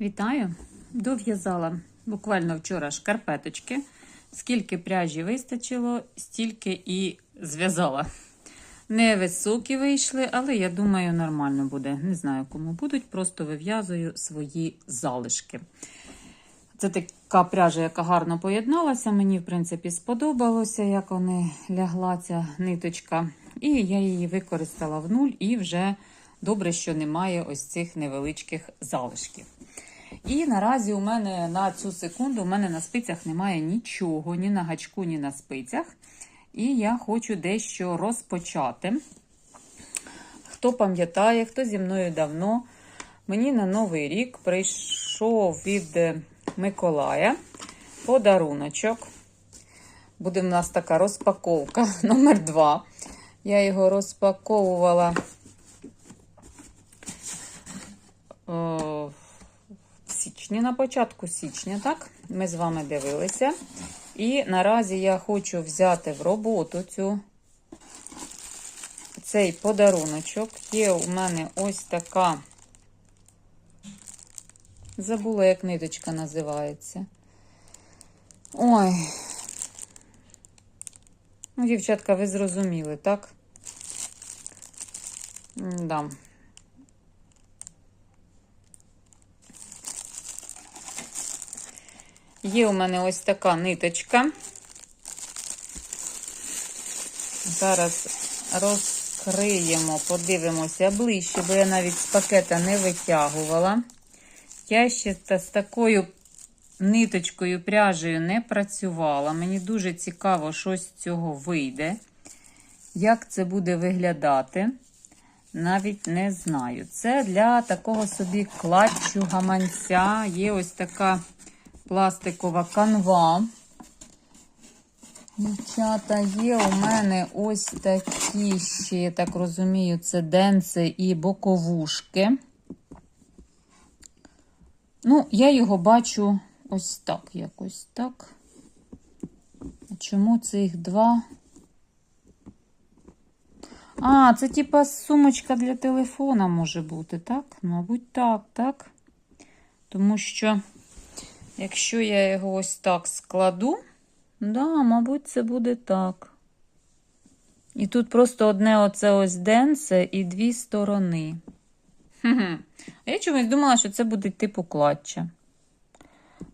Вітаю! Дов'язала буквально вчора шкарпеточки. Скільки пряжі вистачило, стільки і зв'язала. Невисокі вийшли, але я думаю, нормально буде. Не знаю, кому будуть, просто вив'язую свої залишки. Це така пряжа, яка гарно поєдналася. Мені, в принципі, сподобалося, як вони лягла ця ниточка. І я її використала в нуль і вже добре, що немає ось цих невеличких залишків. І наразі у мене на цю секунду у мене на спицях немає нічого, ні на гачку, ні на спицях. І я хочу дещо розпочати. Хто пам'ятає, хто зі мною давно, мені на Новий рік прийшов від Миколая подаруночок. Буде в нас така розпаковка номер 2 Я його розпаковувала. О, в січні, на початку січня, так? Ми з вами дивилися. І наразі я хочу взяти в роботу цю, цей подаруночок. Є у мене ось така. Забула, як ниточка називається. Ой. Ну, дівчатка, ви зрозуміли, так? Да. Є у мене ось така ниточка. Зараз розкриємо, подивимося ближче, бо я навіть з пакета не витягувала. Я ще з такою ниточкою пряжею не працювала. Мені дуже цікаво, що з цього вийде. Як це буде виглядати, навіть не знаю. Це для такого собі клатчу гаманця. Є ось така пластикова канва. Дівчата, є у мене ось такі ще, я так розумію, це денце і боковушки. Ну, я його бачу ось так, якось так. А чому це їх два? А, це типа сумочка для телефона може бути, так? Мабуть, так, так. Тому що. Якщо я його ось так складу, да, мабуть, це буде так. І тут просто одне оце ось денце і дві сторони. А я чомусь думала, що це буде типу клатча.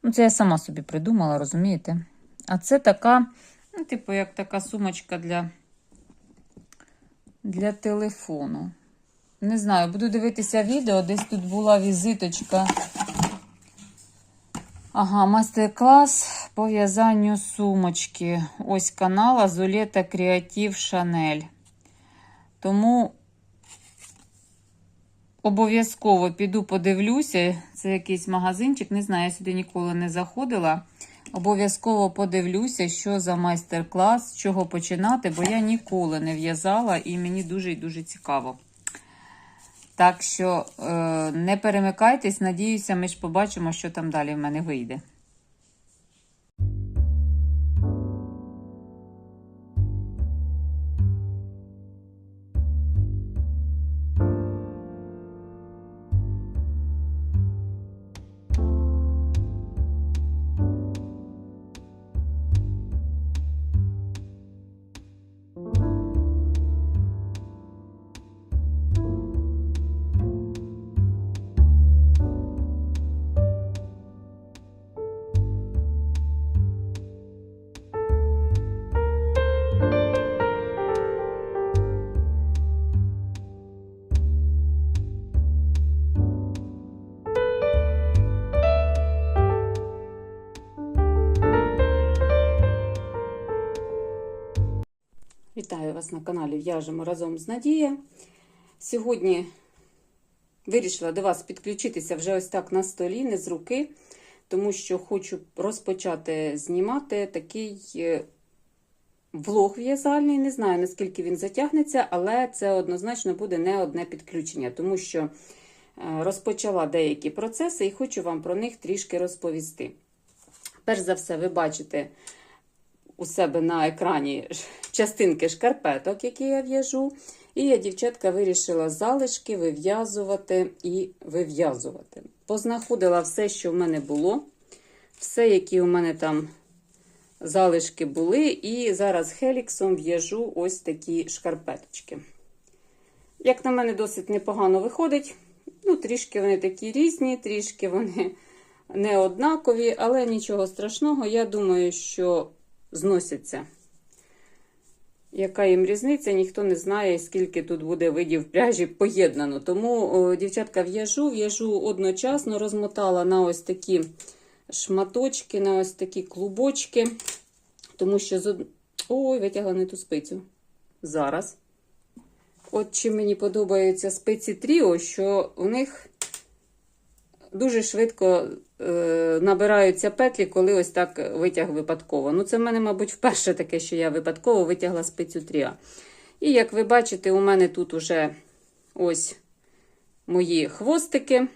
Ну, це я сама собі придумала, розумієте? А це така, ну, типу, як така сумочка для, для телефону. Не знаю, буду дивитися відео, десь тут була візиточка. Ага, мастер-клас по в'язанню сумочки. Ось канал Азулета Креатив Шанель. Тому обов'язково піду подивлюся. Це якийсь магазинчик. Не знаю, я сюди ніколи не заходила. Обов'язково подивлюся, що за майстер-клас, з чого починати, бо я ніколи не в'язала і мені дуже і дуже цікаво. Так що е, не перемикайтесь, надіюся, ми ж побачимо, що там далі в мене вийде. Вас на каналі В'яжемо разом з Надією. Сьогодні вирішила до вас підключитися вже ось так на столі, не з руки, тому що хочу розпочати знімати такий е, влог в'язальний. Не знаю, наскільки він затягнеться, але це однозначно буде не одне підключення, тому що е, розпочала деякі процеси і хочу вам про них трішки розповісти. Перш за все, ви бачите у себе на екрані частинки шкарпеток, які я в'яжу. І я, дівчатка, вирішила залишки вив'язувати і вив'язувати. Познаходила все, що в мене було, все, які у мене там залишки були, і зараз хеліксом в'яжу ось такі шкарпеточки. Як на мене, досить непогано виходить. Ну, трішки вони такі різні, трішки вони не однакові, але нічого страшного. Я думаю, що зносяться. Яка їм різниця, ніхто не знає, скільки тут буде видів пряжі поєднано. Тому, о, дівчатка, в'яжу, в'яжу одночасно, розмотала на ось такі шматочки, на ось такі клубочки. Тому що з од... Ой, витягла не ту спицю. Зараз. От чим мені подобаються спиці Тріо, що у них дуже швидко набираються петлі, коли ось так витяг випадково. Ну, це в мене, мабуть, вперше таке, що я випадково витягла спицю Тріо. І як ви бачите, у мене тут уже ось мої хвостики.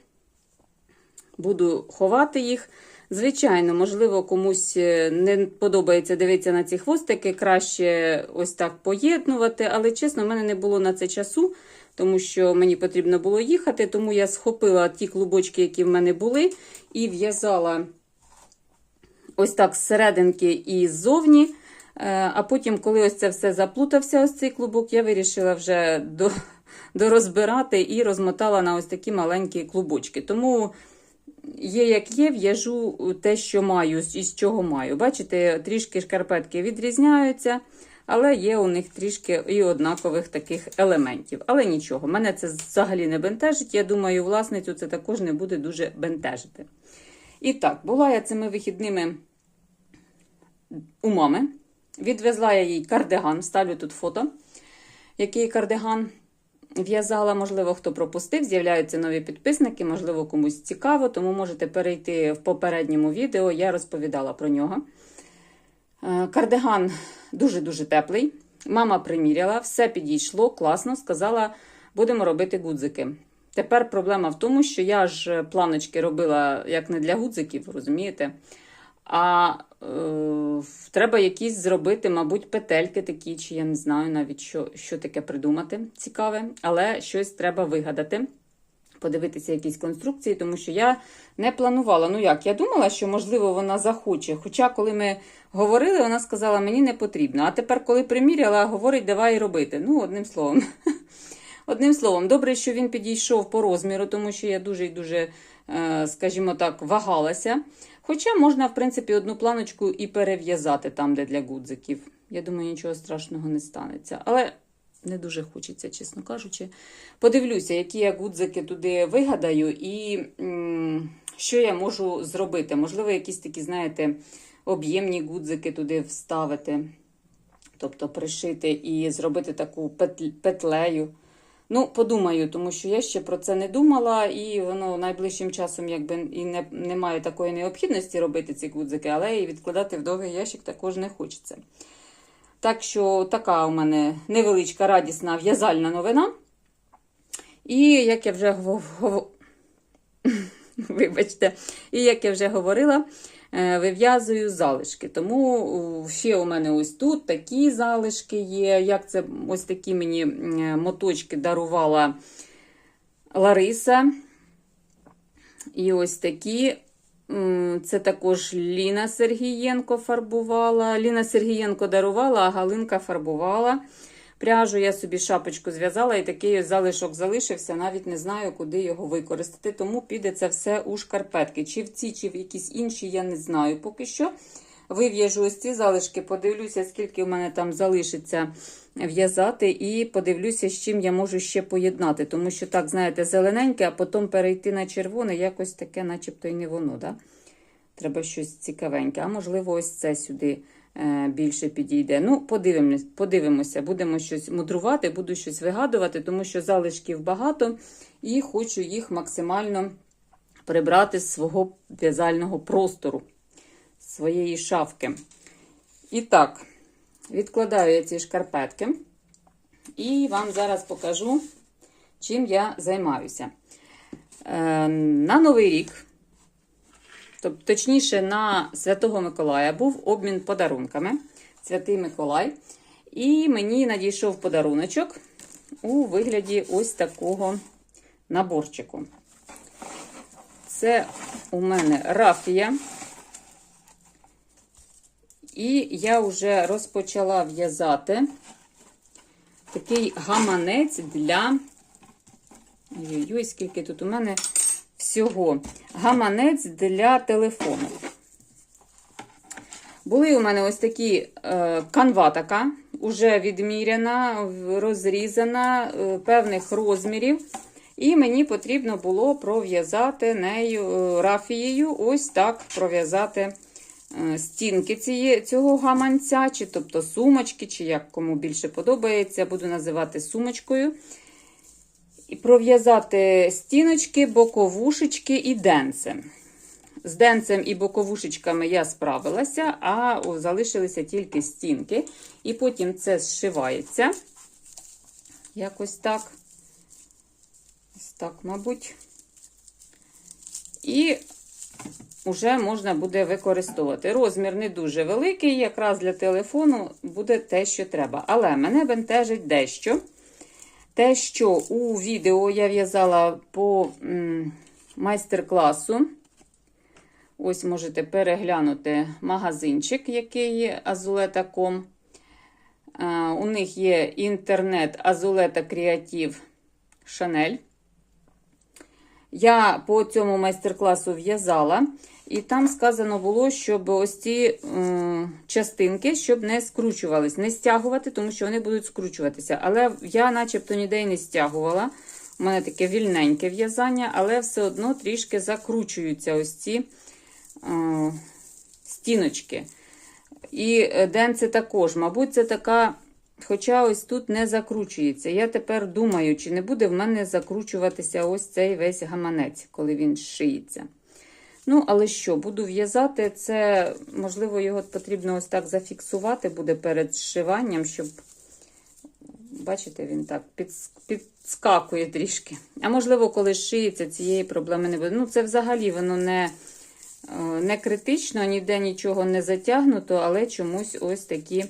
Буду ховати їх. Звичайно, можливо, комусь е, не подобається дивитися на ці хвостики, краще ось так поєднувати, але чесно, в мене не було на це часу, тому що мені потрібно було їхати, тому я схопила ті клубочки, які в мене були, і в'язала ось так зсерединки і ззовні. Е, А потім, коли ось це все заплутався, ось цей клубок, я вирішила вже до, дорозбирати і розмотала на ось такі маленькі клубочки. Тому є, як є, в'яжу те, що маю, і з чого маю. Бачите, трішки шкарпетки відрізняються, але є у них трішки і однакових таких елементів. Але нічого, мене це взагалі не бентежить. Я думаю, власницю це також не буде дуже бентежити. І так, була я цими вихідними у мами. Відвезла я їй кардиган, ставлю тут фото, який кардиган в'язала. Можливо, хто пропустив, з'являються нові підписники, можливо, комусь цікаво, тому можете перейти в попередньому відео, я розповідала про нього. Е, Кардиган дуже-дуже теплий. Мама приміряла, все підійшло, класно, сказала, будемо робити гудзики. Тепер проблема в тому, що я ж планочки робила як не для гудзиків, розумієте? А е, треба якісь зробити, мабуть, петельки такі, чи я не знаю навіть, що, що таке придумати цікаве, але щось треба вигадати, подивитися якісь конструкції, тому що я не планувала. Ну як, я думала, що, можливо, вона захоче. Хоча, коли ми говорили, вона сказала, мені не потрібно. А тепер, коли приміряла, говорить, давай робити. Ну, одним словом. Одним словом, добре, що він підійшов по розміру, тому що я дуже і дуже, е, скажімо так, вагалася. Хоча можна, в принципі, одну планочку і перев'язати там, де для гудзиків. Я думаю, нічого страшного не станеться. Але не дуже хочеться, чесно кажучи. Подивлюся, які я гудзики туди вигадаю, і що я можу зробити. Можливо, якісь такі, знаєте, об'ємні гудзики туди вставити, тобто пришити і зробити таку петлею. Ну, подумаю, тому що я ще про це не думала, і воно найближчим часом якби і не, немає такої необхідності робити ці гудзики, але і відкладати в довгий ящик також не хочеться. Так що така у мене невеличка радісна в'язальна новина. І як я вже Вибачте, і як я вже говорила, е, вив'язую залишки. Тому ще у мене ось тут такі залишки є. Як це ось такі мені моточки дарувала Лариса. І ось такі. Це також Ліна Сергієнко фарбувала. Ліна Сергієнко дарувала, а Галинка фарбувала. Пряжу я собі шапочку зв'язала, і такий залишок залишився. Навіть не знаю, куди його використати. Тому піде це все у шкарпетки. Чи в ці, чи в якісь інші, я не знаю поки що. Вив'яжу ось ці залишки, подивлюся, скільки в мене там залишиться в'язати, і подивлюся, з чим я можу ще поєднати. Тому що, так, знаєте, зелененьке, а потім перейти на червоне, якось таке, начебто, і не воно. Да? Треба щось цікавеньке. А можливо, ось це сюди е, більше підійде. Ну, подивимось, подивимося, будемо щось мудрувати, буду щось вигадувати, тому що залишків багато і хочу їх максимально прибрати з свого в'язального простору, своєї шафки. І так, відкладаю я ці шкарпетки і вам зараз покажу, чим я займаюся. Е, на Новий рік Тобто, точніше, на Святого Миколая був обмін подарунками. Святий Миколай. І мені надійшов подаруночок. у вигляді ось такого наборчику. Це у мене рафія. І я вже розпочала в'язати такий гаманець для. Ой-ой, скільки тут у мене всього. Гаманець для телефону. Були у мене ось такі е, канва така, уже відміряна, розрізана е, певних розмірів. І мені потрібно було пров'язати нею е, рафією, ось так пров'язати стінки цієї, цього гаманця, чи тобто сумочки, чи як кому більше подобається, буду називати сумочкою. І пров'язати стіночки, боковушечки і денцем. З денцем і боковушечками я справилася, а залишилися тільки стінки. І потім це зшивається. Якось так. Ось так, мабуть. І вже можна буде використовувати. Розмір не дуже великий, якраз для телефону буде те, що треба. Але мене бентежить дещо. Те, що у відео я в'язала по майстер-класу. Ось можете переглянути магазинчик, який є Azuleta.com. Е, У них є інтернет Azuleta Creative Chanel. Я по цьому майстер-класу в'язала, і там сказано було, щоб ось ці е, частинки щоб не скручувались, не стягувати, тому що вони будуть скручуватися. Але я, начебто, ніде й не стягувала. У мене таке вільненьке в'язання, але все одно трішки закручуються ось ці е, стіночки. І денце також, мабуть, це така. Хоча ось тут не закручується. Я тепер думаю, чи не буде в мене закручуватися ось цей весь гаманець, коли він шиється. Ну, але що, буду в'язати, це, можливо, його потрібно ось так зафіксувати буде перед зшиванням, щоб, бачите, він так підскакує трішки. А можливо, коли шиється, цієї проблеми не буде. Ну, це взагалі воно не, е, не критично, ніде нічого не затягнуто, але чомусь ось такі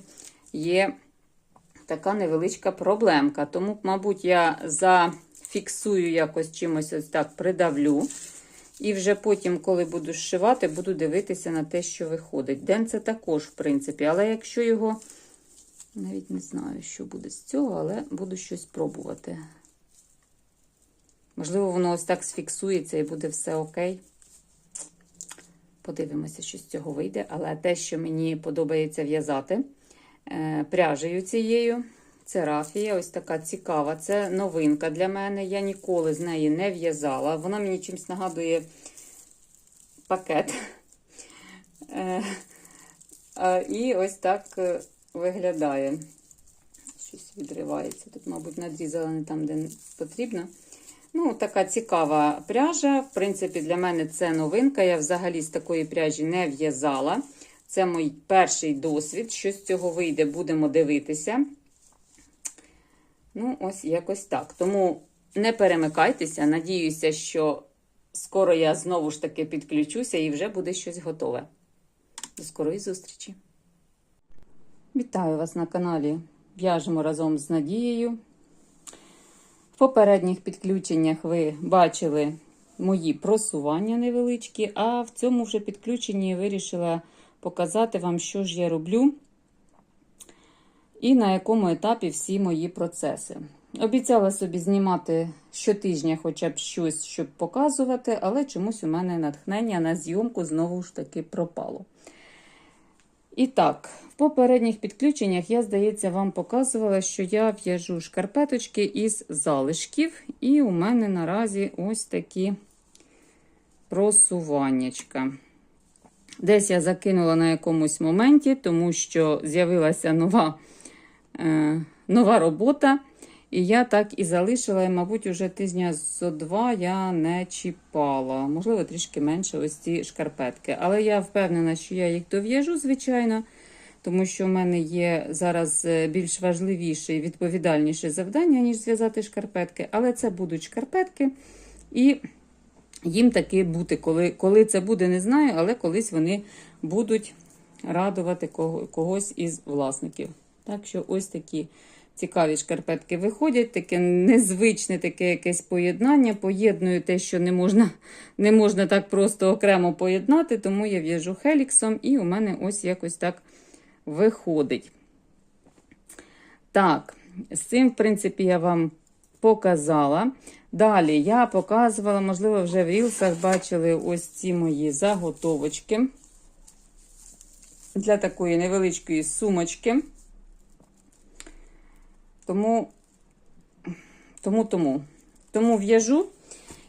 є така невеличка проблемка. Тому, мабуть, я зафіксую якось чимось ось так придавлю. І вже потім, коли буду зшивати, буду дивитися на те, що виходить. Ден це також, в принципі, але якщо його. Навіть не знаю, що буде з цього, але буду щось пробувати. Можливо, воно ось так сфіксується і буде все окей. Подивимося, що з цього вийде. Але те, що мені подобається в'язати е, пряжею цією, це рафія, ось така цікава. Це новинка для мене. Я ніколи з неї не в'язала. Вона мені чимось нагадує пакет. Е, І ось так е, виглядає. Щось відривається. Тут, мабуть, надрізала не там, де потрібно. Ну, така цікава пряжа. В принципі, для мене це новинка. Я взагалі з такої пряжі не в'язала. Це мій перший досвід. Що з цього вийде, будемо дивитися. Ну, ось якось так. Тому не перемикайтеся. Надіюся, що скоро я знову ж таки підключуся і вже буде щось готове. До скорої зустрічі! Вітаю вас на каналі В'яжемо разом з Надією. В попередніх підключеннях ви бачили мої просування невеличкі, а в цьому вже підключенні вирішила показати вам, що ж я роблю і на якому етапі всі мої процеси. Обіцяла собі знімати щотижня хоча б щось, щоб показувати, але чомусь у мене натхнення на зйомку знову ж таки пропало. І так, в попередніх підключеннях я, здається, вам показувала, що я в'яжу шкарпеточки із залишків, і у мене наразі ось такі просуваннячка. Десь я закинула на якомусь моменті, тому що з'явилася нова, нова робота. І я так і залишила, і, мабуть, уже тижня зо два я не чіпала. Можливо, трішки менше ось ці шкарпетки. Але я впевнена, що я їх дов'яжу, звичайно, тому що в мене є зараз е, більш важливіше і відповідальніше завдання, ніж зв'язати шкарпетки. Але це будуть шкарпетки. І їм таки бути. Коли, коли це буде, не знаю, але колись вони будуть радувати кого, когось із власників. Так що ось такі цікаві шкарпетки виходять, таке незвичне таке якесь поєднання. Поєдную те, що не можна, не можна так просто окремо поєднати, тому я в'яжу хеліксом, і у мене ось якось так виходить. Так, з цим, в принципі, я вам показала. Далі я показувала, можливо, вже в рілсах бачили ось ці мої заготовочки для такої невеличкої сумочки. Тому, тому, тому, тому в'яжу.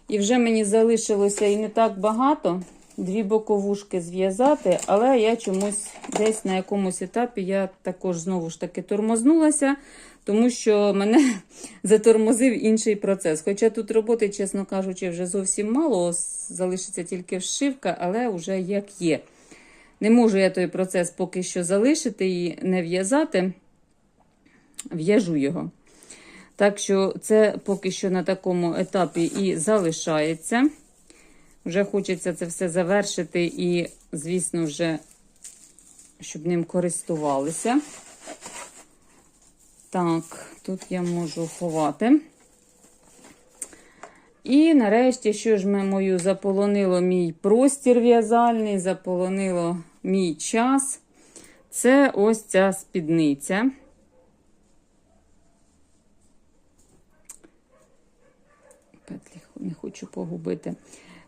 І вже мені залишилося і не так багато. Дві боковушки зв'язати, але я чомусь десь на якомусь етапі я також знову ж таки тормознулася, тому що мене затормозив інший процес. Хоча тут роботи, чесно кажучи, вже зовсім мало, залишиться тільки вшивка, але вже як є. Не можу я той процес поки що залишити і не в'язати, в'яжу його. Так що це поки що на такому етапі і залишається. Вже хочеться це все завершити і, звісно, вже, щоб ним користувалися. Так, тут я можу ховати. І нарешті, що ж ми мою заполонило мій простір в'язальний, заполонило мій час. Це ось ця спідниця. Петлі не хочу погубити.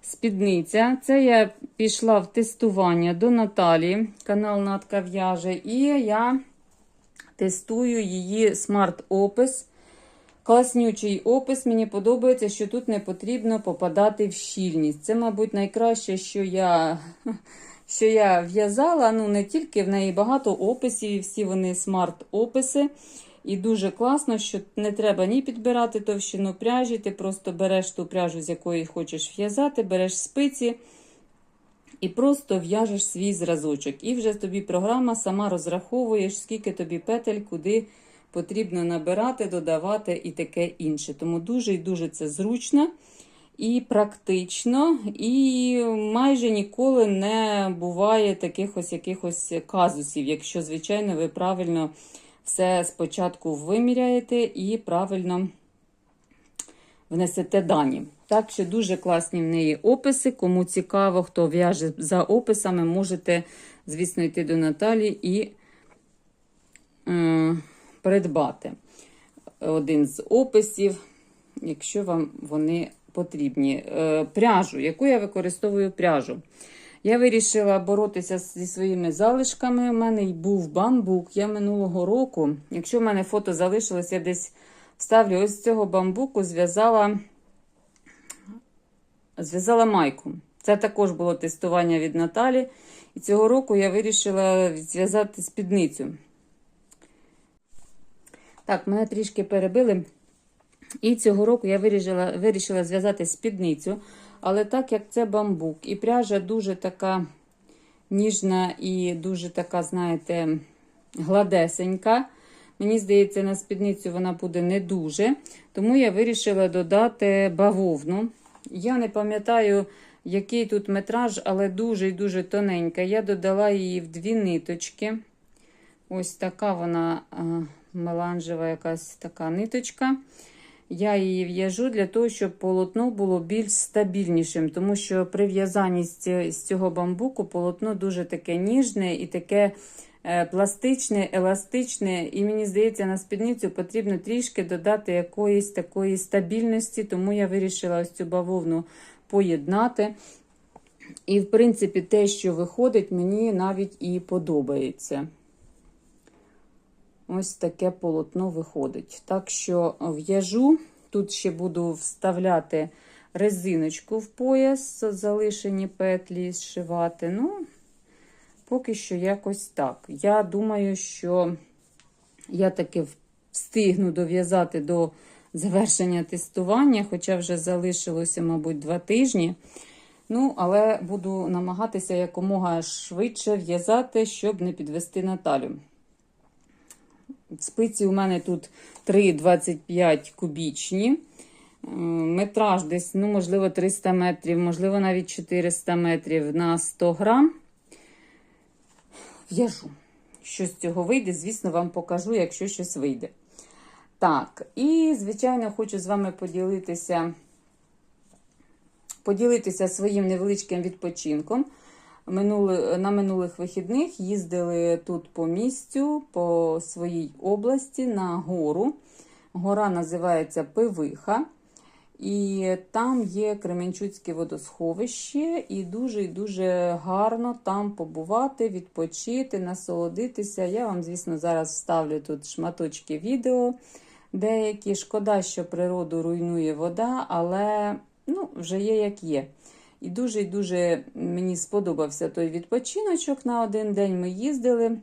Спідниця. Це я пішла в тестування до Наталі, канал Натка в'яже, і я тестую її смарт-опис. Класнючий опис. Мені подобається, що тут не потрібно попадати в щільність. Це, мабуть, найкраще, що я що я в'язала. Ну, не тільки в неї багато описів, і всі вони смарт-описи. І дуже класно, що не треба ні підбирати товщину пряжі, ти просто береш ту пряжу, з якої хочеш в'язати, береш спиці і просто в'яжеш свій зразочок. І вже тобі програма сама розраховуєш, скільки тобі петель, куди потрібно набирати, додавати і таке інше. Тому дуже і дуже це зручно і практично, і майже ніколи не буває таких ось якихось казусів, якщо, звичайно, ви правильно все спочатку виміряєте і правильно внесете дані. Так що дуже класні в неї описи. Кому цікаво, хто в'яже за описами, можете, звісно, йти до Наталі і е, придбати один з описів, якщо вам вони потрібні. Е, пряжу, яку я використовую пряжу. Я вирішила боротися зі своїми залишками. У мене й був бамбук. Я минулого року, якщо в мене фото залишилось, я десь вставлю ось з цього бамбуку, зв'язала зв'язала майку. Це також було тестування від Наталі. І цього року я вирішила зв'язати спідницю. Так, мене трішки перебили. І цього року я вирішила вирішила зв'язати спідницю. Але так як це бамбук, і пряжа дуже така ніжна і дуже така, знаєте, гладесенька. Мені здається, на спідницю вона буде не дуже. Тому я вирішила додати бавовну. Я не пам'ятаю, який тут метраж, але дуже і дуже тоненька. Я додала її в дві ниточки. Ось така вона меланжева якась така ниточка. Я її в'яжу для того, щоб полотно було більш стабільнішим, тому що при в'язанні з цього бамбуку полотно дуже таке ніжне і таке е, пластичне, еластичне. І мені здається, на спідницю потрібно трішки додати якоїсь такої стабільності, тому я вирішила ось цю бавовну поєднати. І, в принципі, те, що виходить, мені навіть і подобається. Ось таке полотно виходить. Так що в'яжу, тут ще буду вставляти резиночку в пояс, залишені петлі зшивати. Ну, поки що якось так. Я думаю, що я таки встигну дов'язати до завершення тестування, хоча вже залишилося, мабуть, два тижні. Ну, але буду намагатися якомога швидше в'язати, щоб не підвести Наталю. Спиці у мене тут 3,25 кубічні. Е, метраж десь, ну, можливо, 300 метрів, можливо, навіть 400 метрів на 100 грам. В'яжу. Що з цього вийде, звісно, вам покажу, якщо щось вийде. Так, і, звичайно, хочу з вами поділитися, поділитися своїм невеличким відпочинком. На минулих вихідних їздили тут по місцю, по своїй області на гору. Гора називається Пивиха. І там є Кременчуцьке водосховище, і дуже і дуже гарно там побувати, відпочити, насолодитися. Я вам, звісно, зараз вставлю тут шматочки відео. Деякі шкода, що природу руйнує вода, але ну, вже є як є. І дуже дуже мені сподобався той відпочиночок. На один день ми їздили.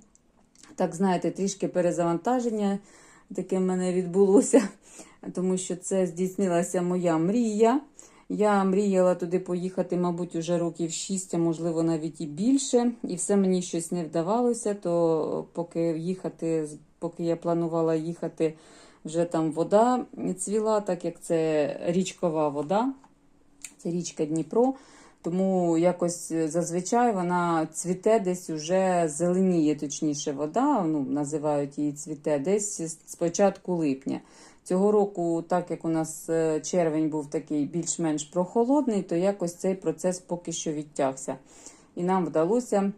Так, знаєте, трішки перезавантаження таке в мене відбулося, тому що це здійснилася моя мрія. Я мріяла туди поїхати, мабуть, уже років 6, а можливо навіть і більше. І все мені щось не вдавалося, то поки їхати, поки я планувала їхати, вже там вода цвіла, так як це річкова вода, це річка Дніпро. Тому якось зазвичай вона цвіте десь уже зеленіє, точніше, вода, ну, називають її цвіте, десь з початку липня. Цього року, так як у нас е, червень був такий більш-менш прохолодний, то якось цей процес поки що відтягся. І нам вдалося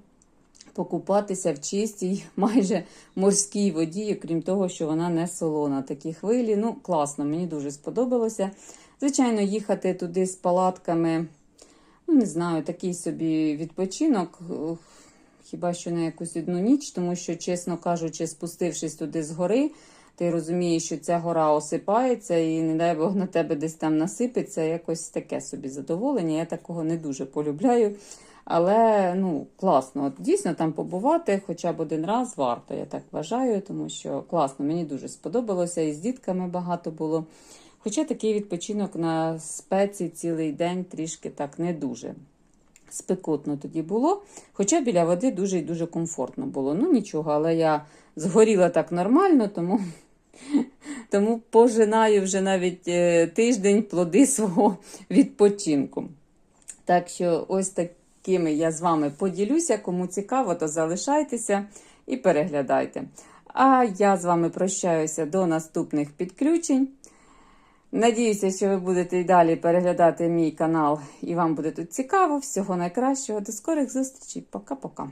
покупатися в чистій, майже морській воді, окрім того, що вона не солона. Такі хвилі, ну, класно, мені дуже сподобалося. Звичайно, їхати туди з палатками, ну, не знаю, такий собі відпочинок. Хіба що на якусь одну ніч, тому що, чесно кажучи, спустившись туди з гори, ти розумієш, що ця гора осипається і, не дай Бог, на тебе десь там насипеться. Якось таке собі задоволення. Я такого не дуже полюбляю. Але ну, класно, От дійсно там побувати хоча б один раз варто, я так вважаю, тому що класно, мені дуже сподобалося, і з дітками багато було. Хоча такий відпочинок на спеці цілий день трішки так не дуже спекотно тоді було. Хоча біля води дуже і дуже комфортно було. Ну нічого, але я згоріла так нормально, тому тому пожинаю вже навіть е, тиждень плоди свого відпочинку. Так що, ось такими я з вами поділюся. Кому цікаво, то залишайтеся і переглядайте. А я з вами прощаюся до наступних підключень. Надіюся, що ви будете і далі переглядати мій канал і вам буде тут цікаво. Всього найкращого. До скорих зустрічей. Пока-пока.